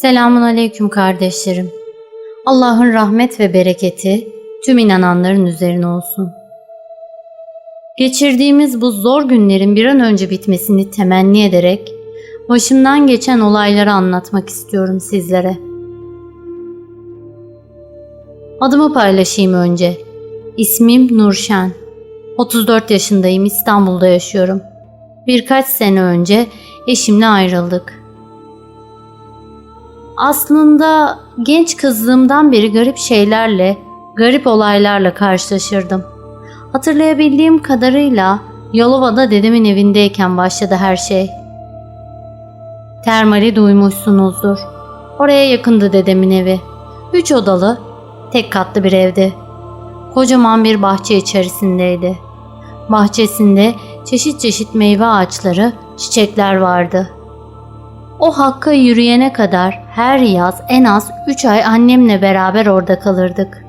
Selamun aleyküm kardeşlerim. Allah'ın rahmet ve bereketi tüm inananların üzerine olsun. Geçirdiğimiz bu zor günlerin bir an önce bitmesini temenni ederek başımdan geçen olayları anlatmak istiyorum sizlere. Adımı paylaşayım önce. İsmim Nurşen. 34 yaşındayım, İstanbul'da yaşıyorum. Birkaç sene önce eşimle ayrıldık. Aslında genç kızlığımdan beri garip şeylerle, garip olaylarla karşılaşırdım. Hatırlayabildiğim kadarıyla Yalova'da dedemin evindeyken başladı her şey. Termali duymuşsunuzdur. Oraya yakındı dedemin evi. Üç odalı, tek katlı bir evdi. Kocaman bir bahçe içerisindeydi. Bahçesinde çeşit çeşit meyve ağaçları, çiçekler vardı. O hakka yürüyene kadar her yaz en az 3 ay annemle beraber orada kalırdık.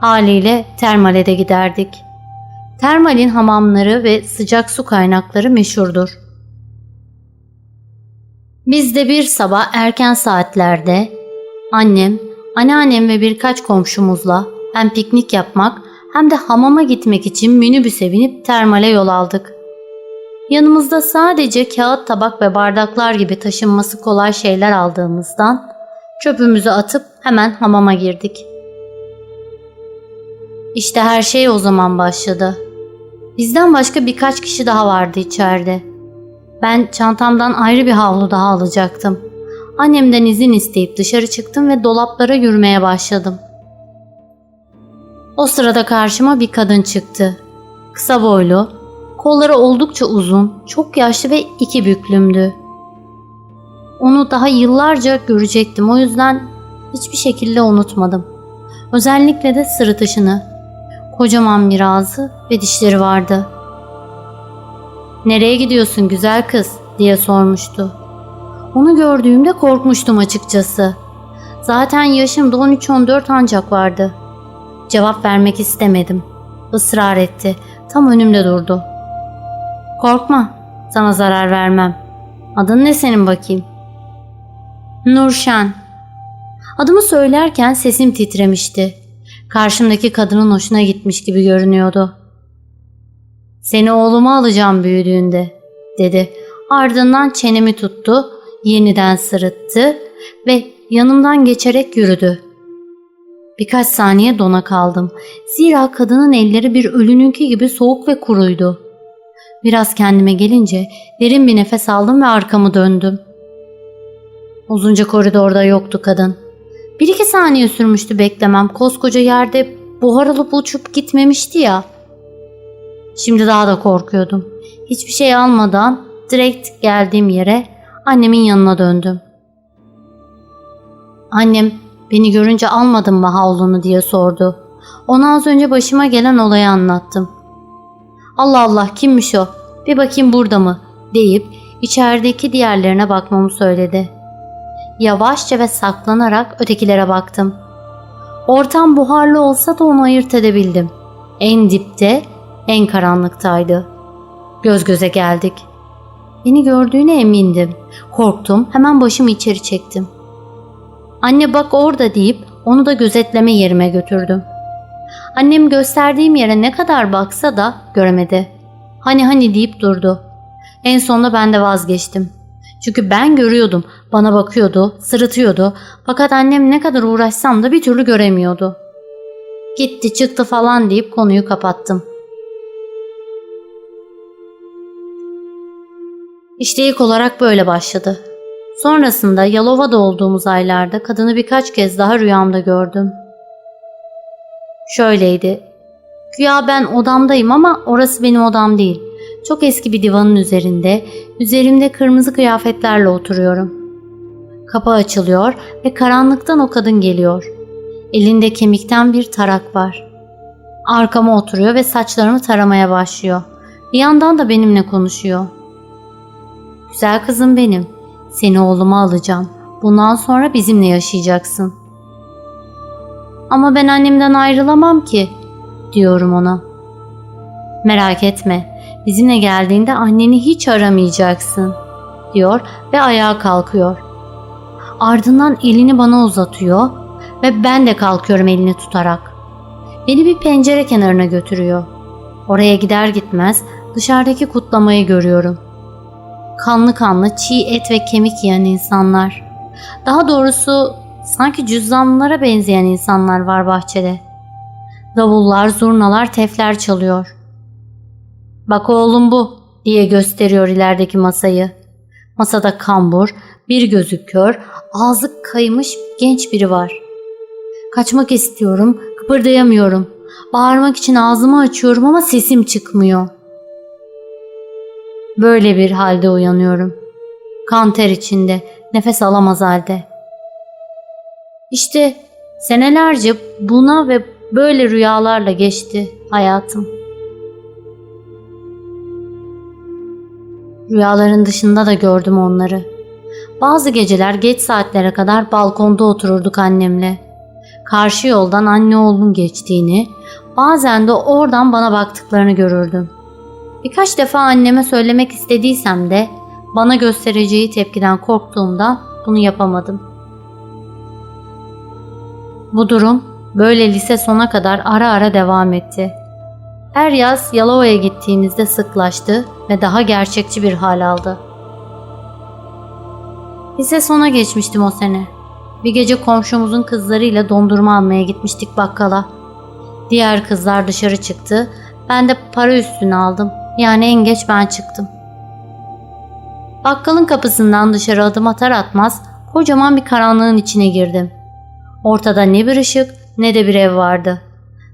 Haliyle termale de giderdik. Termalin hamamları ve sıcak su kaynakları meşhurdur. Biz de bir sabah erken saatlerde annem, anneannem ve birkaç komşumuzla hem piknik yapmak hem de hamama gitmek için minibüse binip termale yol aldık. Yanımızda sadece kağıt tabak ve bardaklar gibi taşınması kolay şeyler aldığımızdan çöpümüzü atıp hemen hamama girdik. İşte her şey o zaman başladı. Bizden başka birkaç kişi daha vardı içeride. Ben çantamdan ayrı bir havlu daha alacaktım. Annemden izin isteyip dışarı çıktım ve dolaplara yürümeye başladım. O sırada karşıma bir kadın çıktı. Kısa boylu, kolları oldukça uzun, çok yaşlı ve iki büklümdü. Onu daha yıllarca görecektim o yüzden hiçbir şekilde unutmadım. Özellikle de sırıtışını. Kocaman bir ağzı ve dişleri vardı. ''Nereye gidiyorsun güzel kız?'' diye sormuştu. Onu gördüğümde korkmuştum açıkçası. Zaten yaşım da 13-14 ancak vardı. Cevap vermek istemedim. Israr etti. Tam önümde durdu. Korkma, sana zarar vermem. Adın ne senin bakayım? Nurşen. Adımı söylerken sesim titremişti. Karşımdaki kadının hoşuna gitmiş gibi görünüyordu. Seni oğluma alacağım büyüdüğünde, dedi. Ardından çenemi tuttu, yeniden sırıttı ve yanımdan geçerek yürüdü. Birkaç saniye dona kaldım. Zira kadının elleri bir ölününki gibi soğuk ve kuruydu. Biraz kendime gelince derin bir nefes aldım ve arkamı döndüm. Uzunca koridorda yoktu kadın. Bir iki saniye sürmüştü beklemem. Koskoca yerde buhar alıp uçup gitmemişti ya. Şimdi daha da korkuyordum. Hiçbir şey almadan direkt geldiğim yere annemin yanına döndüm. Annem beni görünce almadın mı havlunu diye sordu. Ona az önce başıma gelen olayı anlattım. Allah Allah kimmiş o? Bir bakayım burada mı? deyip içerideki diğerlerine bakmamı söyledi. Yavaşça ve saklanarak ötekilere baktım. Ortam buharlı olsa da onu ayırt edebildim. En dipte, en karanlıktaydı. Göz göze geldik. Beni gördüğüne emindim. Korktum, hemen başımı içeri çektim. Anne bak orada deyip onu da gözetleme yerime götürdüm. Annem gösterdiğim yere ne kadar baksa da göremedi. Hani hani deyip durdu. En sonunda ben de vazgeçtim. Çünkü ben görüyordum. Bana bakıyordu, sırıtıyordu. Fakat annem ne kadar uğraşsam da bir türlü göremiyordu. Gitti çıktı falan deyip konuyu kapattım. İşte ilk olarak böyle başladı. Sonrasında Yalova'da olduğumuz aylarda kadını birkaç kez daha rüyamda gördüm. Şöyleydi. Güya ben odamdayım ama orası benim odam değil. Çok eski bir divanın üzerinde, üzerimde kırmızı kıyafetlerle oturuyorum. Kapı açılıyor ve karanlıktan o kadın geliyor. Elinde kemikten bir tarak var. Arkama oturuyor ve saçlarımı taramaya başlıyor. Bir yandan da benimle konuşuyor. Güzel kızım benim. Seni oğluma alacağım. Bundan sonra bizimle yaşayacaksın. Ama ben annemden ayrılamam ki, diyorum ona. Merak etme, bizimle geldiğinde anneni hiç aramayacaksın, diyor ve ayağa kalkıyor. Ardından elini bana uzatıyor ve ben de kalkıyorum elini tutarak. Beni bir pencere kenarına götürüyor. Oraya gider gitmez dışarıdaki kutlamayı görüyorum. Kanlı kanlı çiğ et ve kemik yiyen insanlar. Daha doğrusu sanki cüzdanlara benzeyen insanlar var bahçede. Davullar, zurnalar, tefler çalıyor. Bak oğlum bu diye gösteriyor ilerideki masayı. Masada kambur, bir gözü kör, ağzı kaymış genç biri var. Kaçmak istiyorum, kıpırdayamıyorum. Bağırmak için ağzımı açıyorum ama sesim çıkmıyor. Böyle bir halde uyanıyorum. Kan ter içinde, nefes alamaz halde. İşte senelerce buna ve böyle rüyalarla geçti hayatım. Rüyaların dışında da gördüm onları. Bazı geceler geç saatlere kadar balkonda otururduk annemle. Karşı yoldan anne oğlun geçtiğini, bazen de oradan bana baktıklarını görürdüm. Birkaç defa anneme söylemek istediysem de bana göstereceği tepkiden korktuğumdan bunu yapamadım. Bu durum böyle lise sona kadar ara ara devam etti. Her yaz Yalova'ya gittiğimizde sıklaştı ve daha gerçekçi bir hal aldı. Lise sona geçmiştim o sene. Bir gece komşumuzun kızlarıyla dondurma almaya gitmiştik bakkala. Diğer kızlar dışarı çıktı. Ben de para üstüne aldım. Yani en geç ben çıktım. Bakkalın kapısından dışarı adım atar atmaz kocaman bir karanlığın içine girdim. Ortada ne bir ışık ne de bir ev vardı.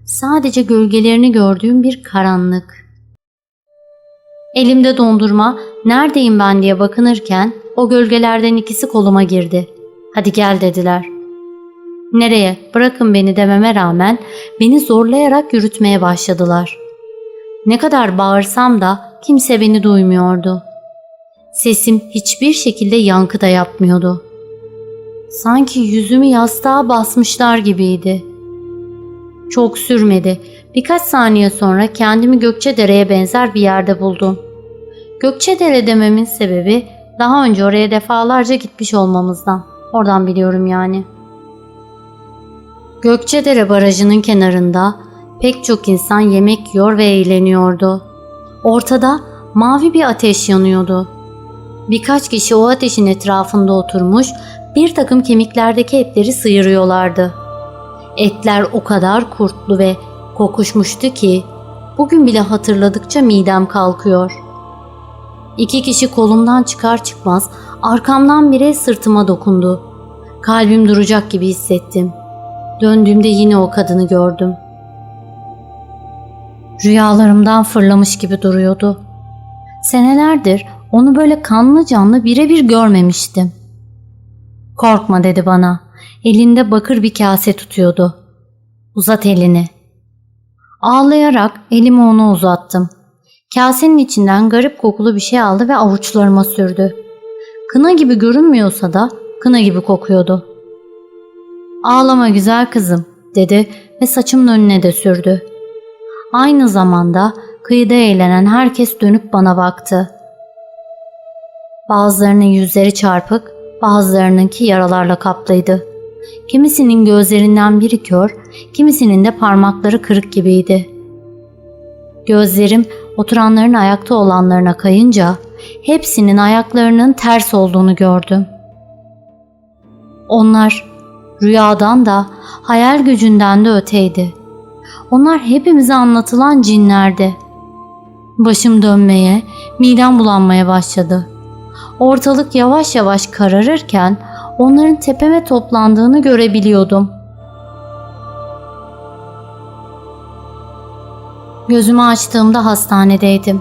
Sadece gölgelerini gördüğüm bir karanlık. Elimde dondurma, neredeyim ben diye bakınırken o gölgelerden ikisi koluma girdi. Hadi gel dediler. Nereye? Bırakın beni dememe rağmen beni zorlayarak yürütmeye başladılar. Ne kadar bağırsam da kimse beni duymuyordu. Sesim hiçbir şekilde yankı da yapmıyordu. Sanki yüzümü yastığa basmışlar gibiydi. Çok sürmedi. Birkaç saniye sonra kendimi Gökçedere'ye benzer bir yerde buldum. Gökçedere dememin sebebi daha önce oraya defalarca gitmiş olmamızdan. Oradan biliyorum yani. Gökçedere Barajı'nın kenarında pek çok insan yemek yiyor ve eğleniyordu. Ortada mavi bir ateş yanıyordu. Birkaç kişi o ateşin etrafında oturmuş bir takım kemiklerdeki etleri sıyırıyorlardı. Etler o kadar kurtlu ve kokuşmuştu ki bugün bile hatırladıkça midem kalkıyor. İki kişi kolumdan çıkar çıkmaz arkamdan biri sırtıma dokundu. Kalbim duracak gibi hissettim. Döndüğümde yine o kadını gördüm. Rüyalarımdan fırlamış gibi duruyordu. Senelerdir onu böyle kanlı canlı birebir görmemiştim. Korkma dedi bana. Elinde bakır bir kase tutuyordu. Uzat elini. Ağlayarak elimi ona uzattım. Kasenin içinden garip kokulu bir şey aldı ve avuçlarıma sürdü. Kına gibi görünmüyorsa da kına gibi kokuyordu. Ağlama güzel kızım dedi ve saçımın önüne de sürdü. Aynı zamanda kıyıda eğlenen herkes dönüp bana baktı. Bazılarının yüzleri çarpık, bazılarınınki yaralarla kaplıydı. Kimisinin gözlerinden biri kör, kimisinin de parmakları kırık gibiydi. Gözlerim oturanların ayakta olanlarına kayınca hepsinin ayaklarının ters olduğunu gördüm. Onlar rüyadan da hayal gücünden de öteydi. Onlar hepimize anlatılan cinlerdi. Başım dönmeye, midem bulanmaya başladı. Ortalık yavaş yavaş kararırken onların tepeme toplandığını görebiliyordum. Gözümü açtığımda hastanedeydim.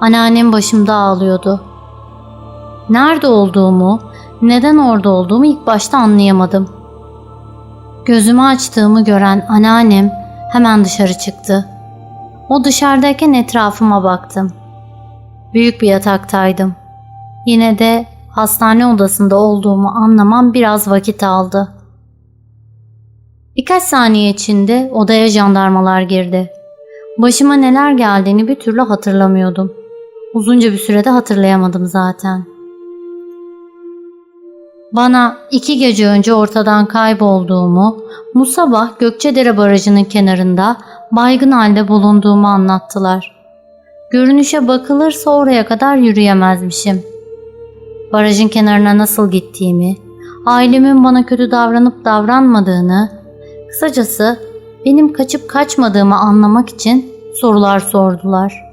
Anneannem başımda ağlıyordu. Nerede olduğumu, neden orada olduğumu ilk başta anlayamadım. Gözümü açtığımı gören anneannem hemen dışarı çıktı. O dışarıdayken etrafıma baktım. Büyük bir yataktaydım. Yine de hastane odasında olduğumu anlamam biraz vakit aldı. Birkaç saniye içinde odaya jandarmalar girdi. Başıma neler geldiğini bir türlü hatırlamıyordum. Uzunca bir sürede hatırlayamadım zaten. Bana iki gece önce ortadan kaybolduğumu, bu sabah Gökçedere Barajı'nın kenarında baygın halde bulunduğumu anlattılar. Görünüşe bakılırsa oraya kadar yürüyemezmişim. Barajın kenarına nasıl gittiğimi, ailemin bana kötü davranıp davranmadığını, kısacası benim kaçıp kaçmadığımı anlamak için sorular sordular.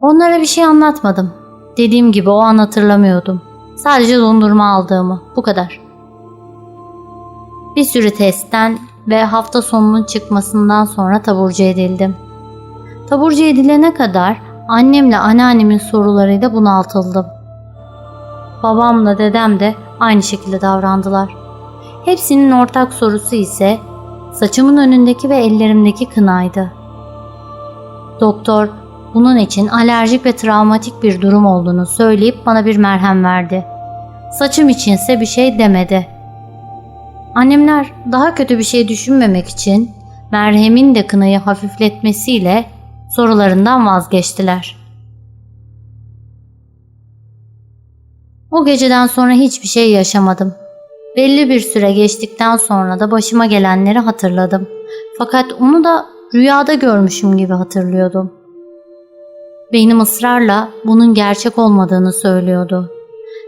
Onlara bir şey anlatmadım. Dediğim gibi o an hatırlamıyordum. Sadece dondurma aldığımı. Bu kadar. Bir sürü testten ve hafta sonunun çıkmasından sonra taburcu edildim. Taburcu edilene kadar annemle anneannemin sorularıyla bunaltıldım. Babamla dedem de aynı şekilde davrandılar. Hepsinin ortak sorusu ise saçımın önündeki ve ellerimdeki kınaydı. Doktor bunun için alerjik ve travmatik bir durum olduğunu söyleyip bana bir merhem verdi. Saçım içinse bir şey demedi. Annemler daha kötü bir şey düşünmemek için merhemin de kınayı hafifletmesiyle sorularından vazgeçtiler. O geceden sonra hiçbir şey yaşamadım. Belli bir süre geçtikten sonra da başıma gelenleri hatırladım. Fakat onu da rüyada görmüşüm gibi hatırlıyordum. Beynim ısrarla bunun gerçek olmadığını söylüyordu.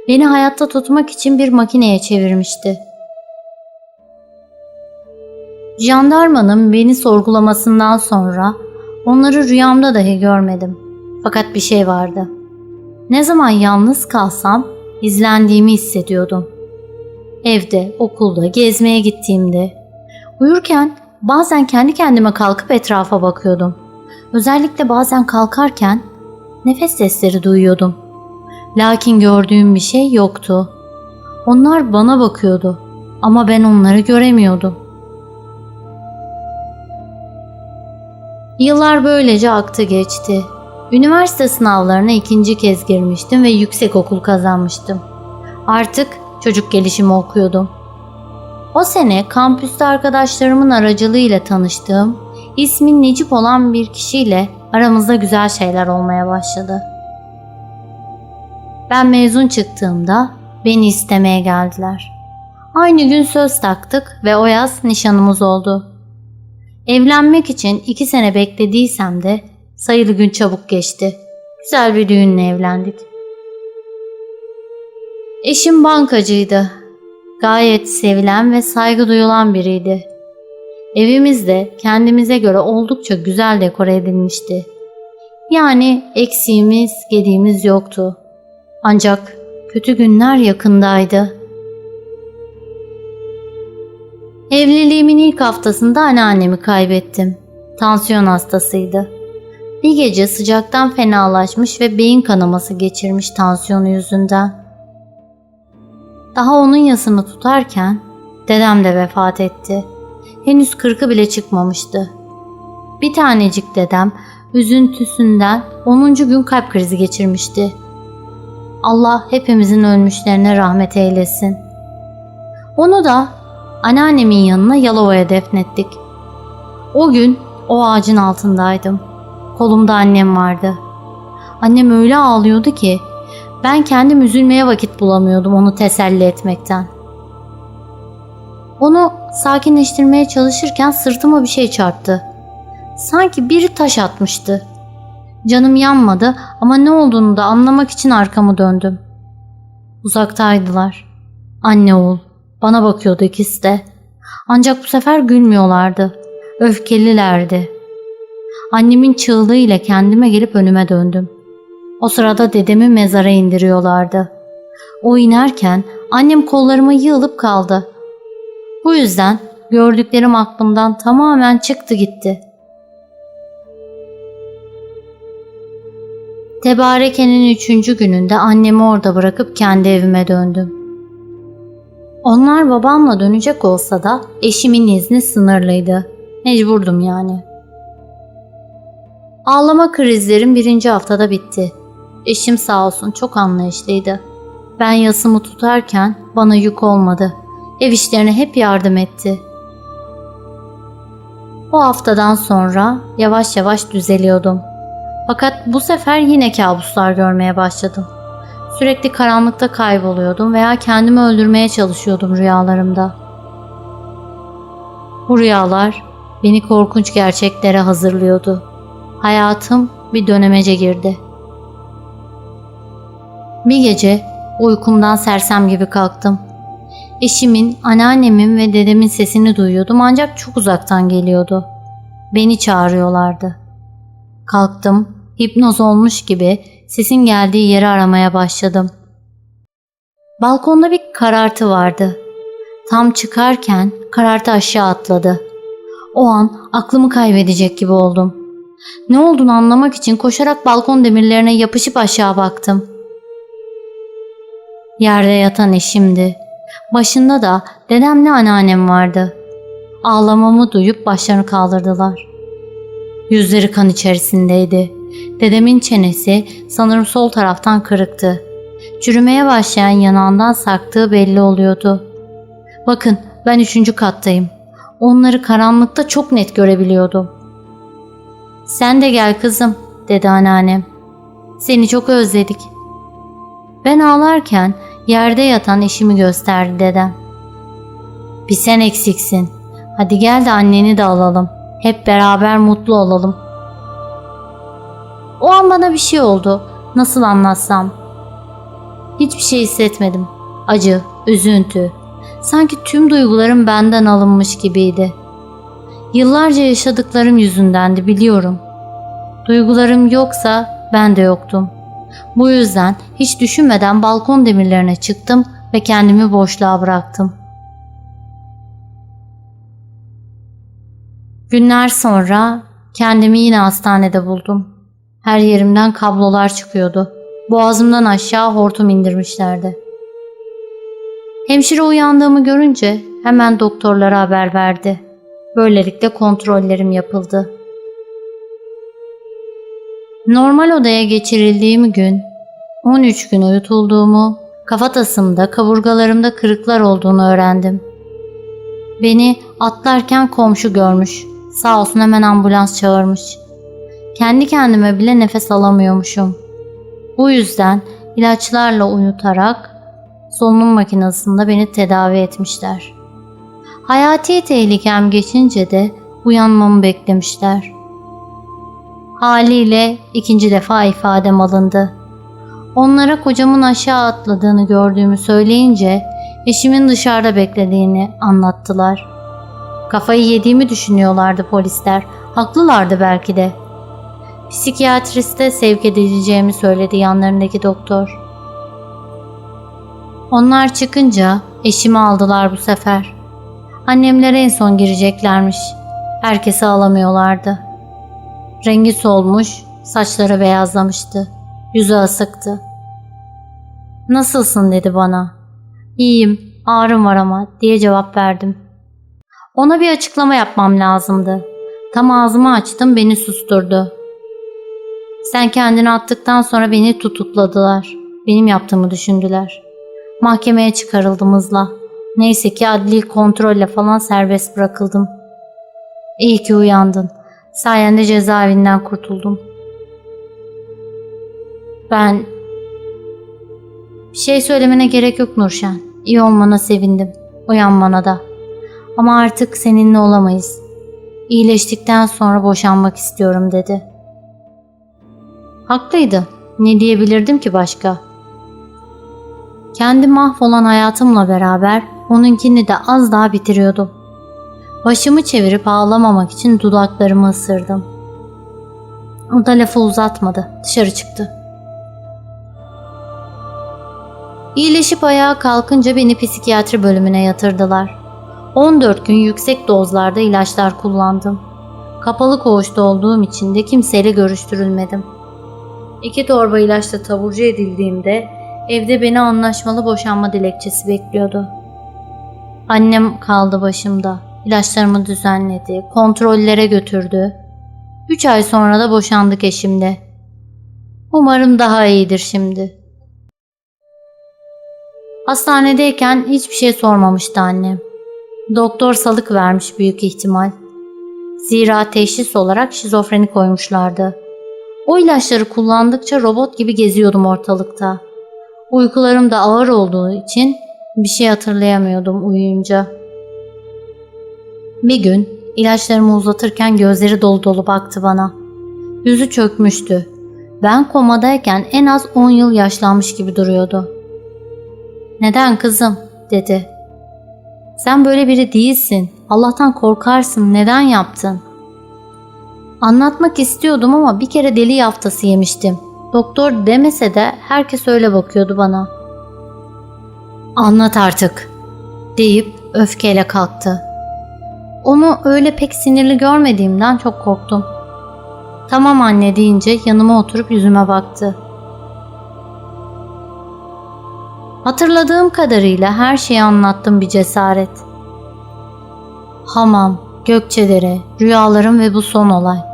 Beni hayatta tutmak için bir makineye çevirmişti. Jandarmanın beni sorgulamasından sonra onları rüyamda dahi görmedim. Fakat bir şey vardı. Ne zaman yalnız kalsam izlendiğimi hissediyordum. Evde, okulda, gezmeye gittiğimde, uyurken bazen kendi kendime kalkıp etrafa bakıyordum. Özellikle bazen kalkarken nefes sesleri duyuyordum. Lakin gördüğüm bir şey yoktu. Onlar bana bakıyordu ama ben onları göremiyordum. Yıllar böylece aktı geçti. Üniversite sınavlarına ikinci kez girmiştim ve yüksek okul kazanmıştım. Artık çocuk gelişimi okuyordum. O sene kampüste arkadaşlarımın aracılığıyla tanıştığım, ismi Necip olan bir kişiyle aramızda güzel şeyler olmaya başladı. Ben mezun çıktığımda beni istemeye geldiler. Aynı gün söz taktık ve o yaz nişanımız oldu. Evlenmek için iki sene beklediysem de sayılı gün çabuk geçti. Güzel bir düğünle evlendik. Eşim bankacıydı. Gayet sevilen ve saygı duyulan biriydi. Evimiz de kendimize göre oldukça güzel dekore edilmişti. Yani eksiğimiz, gediğimiz yoktu. Ancak kötü günler yakındaydı. Evliliğimin ilk haftasında anneannemi kaybettim. Tansiyon hastasıydı. Bir gece sıcaktan fenalaşmış ve beyin kanaması geçirmiş tansiyonu yüzünden. Daha onun yasını tutarken dedem de vefat etti. Henüz kırkı bile çıkmamıştı. Bir tanecik dedem üzüntüsünden 10. gün kalp krizi geçirmişti. Allah hepimizin ölmüşlerine rahmet eylesin. Onu da anneannemin yanına Yalova'ya defnettik. O gün o ağacın altındaydım. Kolumda annem vardı. Annem öyle ağlıyordu ki ben kendim üzülmeye vakit bulamıyordum onu teselli etmekten. Onu sakinleştirmeye çalışırken sırtıma bir şey çarptı. Sanki biri taş atmıştı. Canım yanmadı ama ne olduğunu da anlamak için arkamı döndüm. Uzaktaydılar. Anne oğul. Bana bakıyordu ikisi de. Ancak bu sefer gülmüyorlardı. Öfkelilerdi. Annemin çığlığıyla kendime gelip önüme döndüm. O sırada dedemi mezara indiriyorlardı. O inerken annem kollarıma yığılıp kaldı. Bu yüzden gördüklerim aklımdan tamamen çıktı gitti. Tebareke'nin üçüncü gününde annemi orada bırakıp kendi evime döndüm. Onlar babamla dönecek olsa da eşimin izni sınırlıydı. Mecburdum yani. Ağlama krizlerim birinci haftada bitti. Eşim sağ olsun çok anlayışlıydı. Ben yasımı tutarken bana yük olmadı. Ev işlerine hep yardım etti. O haftadan sonra yavaş yavaş düzeliyordum. Fakat bu sefer yine kabuslar görmeye başladım. Sürekli karanlıkta kayboluyordum veya kendimi öldürmeye çalışıyordum rüyalarımda. Bu rüyalar beni korkunç gerçeklere hazırlıyordu. Hayatım bir dönemece girdi. Bir gece uykumdan sersem gibi kalktım. Eşimin, anneannemin ve dedemin sesini duyuyordum ancak çok uzaktan geliyordu. Beni çağırıyorlardı. Kalktım, hipnoz olmuş gibi sesin geldiği yeri aramaya başladım. Balkonda bir karartı vardı. Tam çıkarken karartı aşağı atladı. O an aklımı kaybedecek gibi oldum. Ne olduğunu anlamak için koşarak balkon demirlerine yapışıp aşağı baktım. Yerde yatan eşimdi. Başında da dedemle anneannem vardı. Ağlamamı duyup başlarını kaldırdılar. Yüzleri kan içerisindeydi. Dedemin çenesi sanırım sol taraftan kırıktı. Çürümeye başlayan yanağından sarktığı belli oluyordu. Bakın ben üçüncü kattayım. Onları karanlıkta çok net görebiliyordum. Sen de gel kızım dedi anneannem. Seni çok özledik. Ben ağlarken yerde yatan eşimi gösterdi dedem. Bir sen eksiksin. Hadi gel de anneni de alalım. Hep beraber mutlu olalım. O an bana bir şey oldu. Nasıl anlatsam? Hiçbir şey hissetmedim. Acı, üzüntü. Sanki tüm duygularım benden alınmış gibiydi. Yıllarca yaşadıklarım yüzündendi biliyorum. Duygularım yoksa ben de yoktum. Bu yüzden hiç düşünmeden balkon demirlerine çıktım ve kendimi boşluğa bıraktım. Günler sonra kendimi yine hastanede buldum. Her yerimden kablolar çıkıyordu. Boğazımdan aşağı hortum indirmişlerdi. Hemşire uyandığımı görünce hemen doktorlara haber verdi. Böylelikle kontrollerim yapıldı. Normal odaya geçirildiğim gün 13 gün uyutulduğumu, kafatasımda, kaburgalarımda kırıklar olduğunu öğrendim. Beni atlarken komşu görmüş. Sağ olsun hemen ambulans çağırmış. Kendi kendime bile nefes alamıyormuşum. Bu yüzden ilaçlarla uyutarak solunum makinesinde beni tedavi etmişler. Hayati tehlikem geçince de uyanmamı beklemişler. Haliyle ikinci defa ifadem alındı. Onlara kocamın aşağı atladığını gördüğümü söyleyince eşimin dışarıda beklediğini anlattılar. Kafayı yediğimi düşünüyorlardı polisler. Haklılardı belki de. Psikiyatriste sevk edileceğimi söyledi yanlarındaki doktor. Onlar çıkınca eşimi aldılar bu sefer. Annemler en son gireceklermiş. Herkesi alamıyorlardı. Rengi solmuş, saçları beyazlamıştı. Yüzü asıktı. Nasılsın dedi bana. İyiyim, ağrım var ama diye cevap verdim. Ona bir açıklama yapmam lazımdı. Tam ağzımı açtım beni susturdu. Sen kendini attıktan sonra beni tutukladılar. Benim yaptığımı düşündüler. Mahkemeye çıkarıldım hızla. Neyse ki adli kontrolle falan serbest bırakıldım. İyi ki uyandın. Sayende cezaevinden kurtuldum. Ben... Bir şey söylemene gerek yok Nurşen. İyi olmana sevindim. Uyanmana da. Ama artık seninle olamayız. İyileştikten sonra boşanmak istiyorum dedi. Haklıydı. Ne diyebilirdim ki başka? Kendi mahvolan hayatımla beraber onunkini de az daha bitiriyordum. Başımı çevirip ağlamamak için dudaklarımı ısırdım. O da lafı uzatmadı. Dışarı çıktı. İyileşip ayağa kalkınca beni psikiyatri bölümüne yatırdılar. 14 gün yüksek dozlarda ilaçlar kullandım. Kapalı koğuşta olduğum için de kimseyle görüştürülmedim. İki torba ilaçla taburcu edildiğimde evde beni anlaşmalı boşanma dilekçesi bekliyordu. Annem kaldı başımda. İlaçlarımı düzenledi, kontrollere götürdü. Üç ay sonra da boşandık eşimle. Umarım daha iyidir şimdi. Hastanedeyken hiçbir şey sormamıştı annem. Doktor salık vermiş büyük ihtimal. Zira teşhis olarak şizofreni koymuşlardı. O ilaçları kullandıkça robot gibi geziyordum ortalıkta. Uykularım da ağır olduğu için bir şey hatırlayamıyordum uyuyunca. Bir gün ilaçlarımı uzatırken gözleri dolu dolu baktı bana. Yüzü çökmüştü. Ben komadayken en az 10 yıl yaşlanmış gibi duruyordu. Neden kızım? dedi. Sen böyle biri değilsin. Allah'tan korkarsın. Neden yaptın? Anlatmak istiyordum ama bir kere deli yaftası yemiştim. Doktor demese de herkes öyle bakıyordu bana. Anlat artık deyip öfkeyle kalktı. Onu öyle pek sinirli görmediğimden çok korktum. Tamam anne deyince yanıma oturup yüzüme baktı. Hatırladığım kadarıyla her şeyi anlattım bir cesaret. Hamam, Gökçedere, rüyalarım ve bu son olay.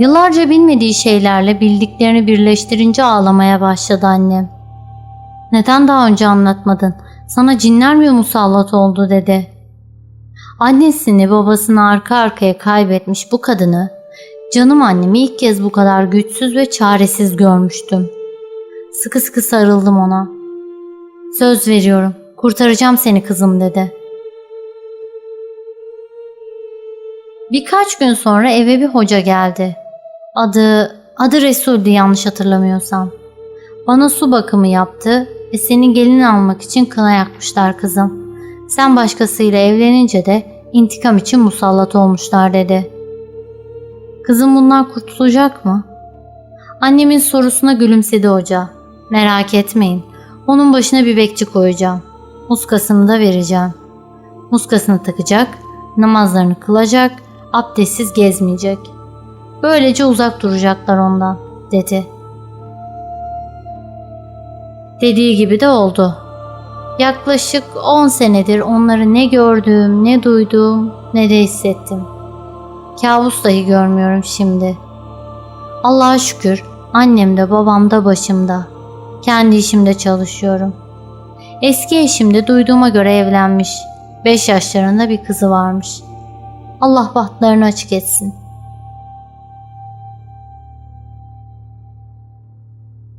Yıllarca bilmediği şeylerle bildiklerini birleştirince ağlamaya başladı annem. Neden daha önce anlatmadın? Sana cinler mi musallat oldu dedi. Annesini babasını arka arkaya kaybetmiş bu kadını canım annemi ilk kez bu kadar güçsüz ve çaresiz görmüştüm. Sıkı sıkı sarıldım ona. Söz veriyorum kurtaracağım seni kızım dedi. Birkaç gün sonra eve bir hoca geldi. Adı, adı Resul'dü yanlış hatırlamıyorsam. Bana su bakımı yaptı ve seni gelin almak için kına yakmışlar kızım. Sen başkasıyla evlenince de intikam için musallat olmuşlar dedi. Kızım bundan kurtulacak mı? Annemin sorusuna gülümsedi hoca. Merak etmeyin. Onun başına bir bekçi koyacağım. Muskasını da vereceğim. Muskasını takacak, namazlarını kılacak, abdestsiz gezmeyecek. Böylece uzak duracaklar ondan, dedi. Dediği gibi de oldu. Yaklaşık 10 senedir onları ne gördüm, ne duydum, ne de hissettim. Kabus dahi görmüyorum şimdi. Allah'a şükür annem de babam da başımda. Kendi işimde çalışıyorum. Eski eşim de duyduğuma göre evlenmiş. 5 yaşlarında bir kızı varmış. Allah bahtlarını açık etsin.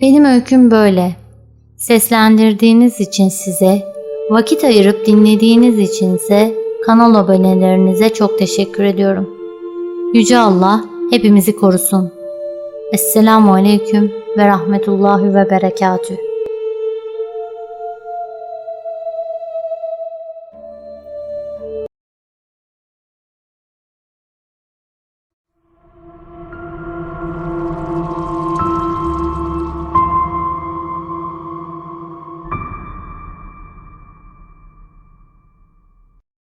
Benim öyküm böyle. Seslendirdiğiniz için size, vakit ayırıp dinlediğiniz içinse kanal abonelerinize çok teşekkür ediyorum. Yüce Allah hepimizi korusun. Esselamu Aleyküm ve Rahmetullahi ve Berekatüh.